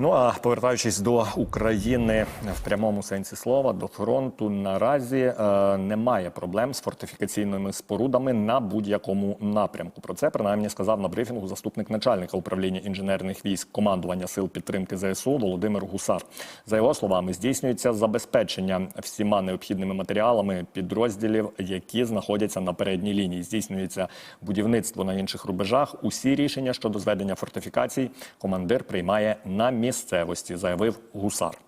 Ну а повертаючись до України в прямому сенсі слова, до фронту наразі е, немає проблем з фортифікаційними спорудами на будь-якому напрямку. Про це принаймні сказав на брифінгу заступник начальника управління інженерних військ командування сил підтримки ЗСУ Володимир Гусар. За його словами, здійснюється забезпечення всіма необхідними матеріалами підрозділів, які знаходяться на передній лінії. Здійснюється будівництво на інших рубежах. Усі рішення щодо зведення фортифікацій командир приймає на місцевості, заявив гусар.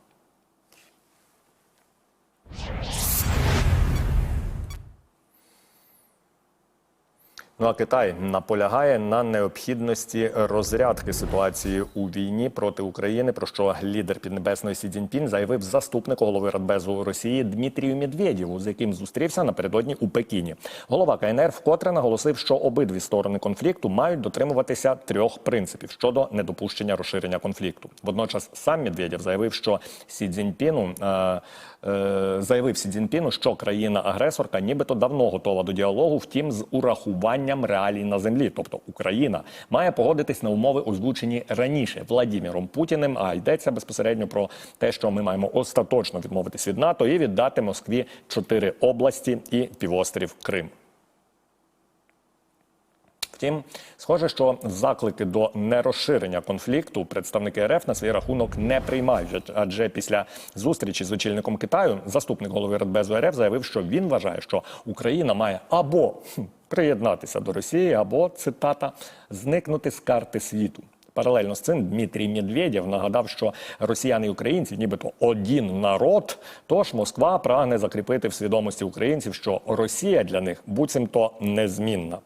Ну а Китай наполягає на необхідності розрядки ситуації у війні проти України. Про що лідер Піднебесної Сі Цзіньпін заявив заступнику голови Радбезу Росії Дмитрію Медведєву, з яким зустрівся напередодні у Пекіні. Голова КНР вкотре наголосив, що обидві сторони конфлікту мають дотримуватися трьох принципів щодо недопущення розширення конфлікту. Водночас сам Медведєв заявив, що Сі Цзіньпіну е, е, заявив Сі Цзіньпіну, що країна-агресорка нібито давно готова до діалогу, втім з урахуванням реалій на землі, тобто Україна має погодитись на умови, озвучені раніше Владіміром Путіним. А йдеться безпосередньо про те, що ми маємо остаточно відмовитись від НАТО і віддати Москві чотири області і півострів Крим. Втім, схоже, що заклики до нерозширення конфлікту представники РФ на свій рахунок не приймають. Адже після зустрічі з очільником Китаю заступник голови Радбезу РФ заявив, що він вважає, що Україна має або приєднатися до Росії, або цитата зникнути з карти світу. Паралельно з цим Дмитрій Медведєв нагадав, що росіяни і українці, нібито один народ. Тож Москва прагне закріпити в свідомості українців, що Росія для них буцімто незмінна.